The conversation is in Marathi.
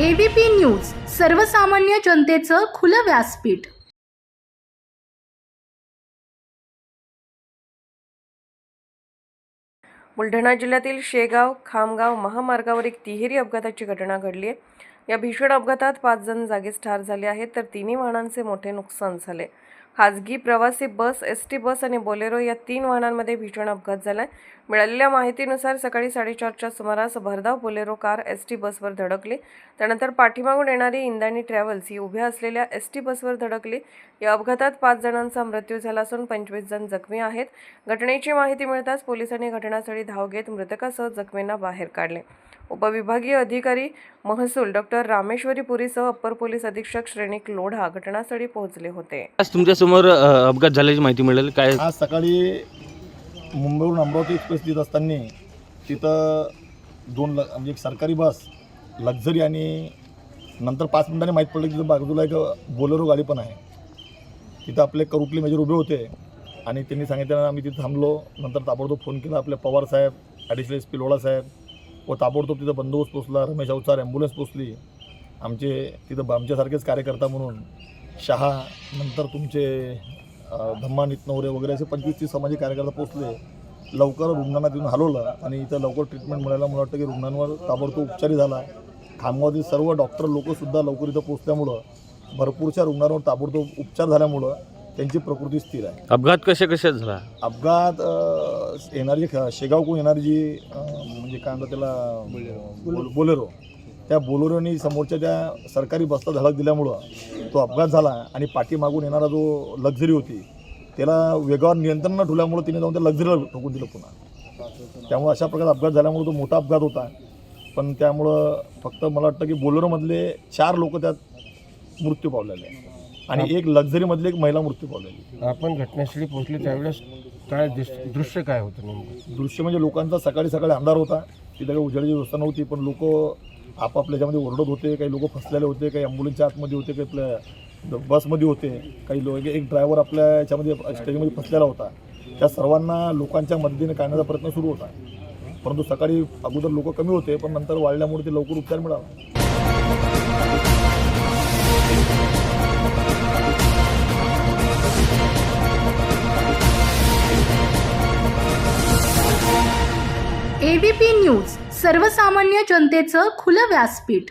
एबीपी न्यूज सर्वसामान्य जनतेचं खुलं व्यासपीठ. बुलढाणा जिल्ह्यातील शेगाव खामगाव महामार्गावर एक तिहेरी अपघाताची घटना घडली आहे. या भीषण अपघातात पाच जण जागीच ठार झाले आहेत तर तिन्ही वाहनांचे मोठे नुकसान झाले. खाजगी प्रवासी बस एस टी बस आणि बोलेरो या तीन वाहनांमध्ये भीषण अपघात झालाय. मिळालेल्या माहितीनुसार सकाळी साडेचारच्या सुमारास भरधाव बोलेरो कार एस टी बसवर धडकली. त्यानंतर पाठीमागून येणारी इंदानी ट्रॅव्हल्स ही उभ्या असलेल्या एस टी बसवर धडकली. या अपघातात पाच जणांचा मृत्यू झाला असून पंचवीस जण जखमी आहेत. घटनेची माहिती मिळताच पोलिसांनी घटनास्थळी धाव घेत मृतकासह जखमींना बाहेर काढले. उपविभागीय अधिकारी महसूल डॉक्टर रामेश्वरी पुरीसह अप्पर पोलीस अधीक्षक श्रेणीक लोढा घटनास्थळी पोहोचले होते. समोर अ, अपघात झाल्याची माहिती मिळेल. काय आज सकाळी मुंबईवरून अमरावती एक्सप्रेस येत असताना तिथं दोन ल म्हणजे एक सरकारी बस लक्झरी आणि नंतर पाच मिनिटांनी माहीत पडलं की तिथं बाजूला एक बोलेरो गाडी पण आहे. तिथं आपले करुटली मेजर उभे होते आणि त्यांनी सांगितलं आम्ही तिथे थांबलो नंतर ताबडतोब फोन केला आपले पवार साहेब ॲडिशनल एस पी लोढा साहेब व ताबडतोब तिथं बंदोबस्त पोचला रमेश अवचार ॲम्ब्युलन्स पोचली आमचे तिथं आमच्यासारखेच कार्यकर्ता म्हणून शहा नंतर तुमचे अ, धम्मा नितनवरे वगैरे असे पंचवीस तीस सामाजिक कार्यकर्ते पोचले लवकर रुग्णांना तिथून हलवलं आणि इथं लवकर ट्रीटमेंट मिळायला मला वाटतं की रुग्णांवर ताबडतोब उपचारही झाला. खामगावातील सर्व डॉक्टर लोकसुद्धा लवकर इथं पोचल्यामुळं भरपूरशा रुग्णांवर ताबडतोब उपचार झाल्यामुळं त्यांची प्रकृती स्थिर आहे. अपघात कशा कशात झाला? अपघात येणारी शेगावकडून येणारी जी म्हणजे काय म्हणतात त्याला बोल- बोलेरो. त्या बोलेरोनी समोरच्या त्या सरकारी बसला धडक दिल्यामुळं तो अपघात झाला आणि पाठीमागून येणारा जो लक्झरी होती त्याला वेगावर नियंत्रण न ठेवल्यामुळं तिने जाऊन त्या लक्झरीला ठोकून दिलं पुन्हा. त्यामुळे अशा प्रकारे अपघात झाल्यामुळे तो मोठा अपघात होता. पण त्यामुळं फक्त मला वाटतं की बोलेरोमधले चार लोक त्यात मृत्यू पावलेले. आणि एक लक्झरीमधली एक महिला मृत्यू पावलेली आपण घटनास्थळी पोहोचले त्यावेळेस काय दृश्य काय होतं दृश्य म्हणजे लोकांचा सकाळी सकाळी अंधार होता. तिथे काही उजेडाची व्यवस्था नव्हती पण लोक आपापल्या ज्यामध्ये ओरडत होते काही लोक फसलेले होते काही ॲम्ब्युलन्सच्या आतमध्ये होते काही आपल्या बसमध्ये होते काही लोक एक ड्रायव्हर आपल्या याच्यामध्ये स्टेजमध्ये फसलेला होता. त्या सर्वांना लोकांच्या मदतीने काढण्याचा प्रयत्न सुरू होता. परंतु सकाळी अगोदर लोक कमी होते पण नंतर वाढल्यामुळे ते लवकर उपचार मिळाला. एबीपी न्यूज सर्वसामान्य जनतेचं खुलं व्यासपीठ.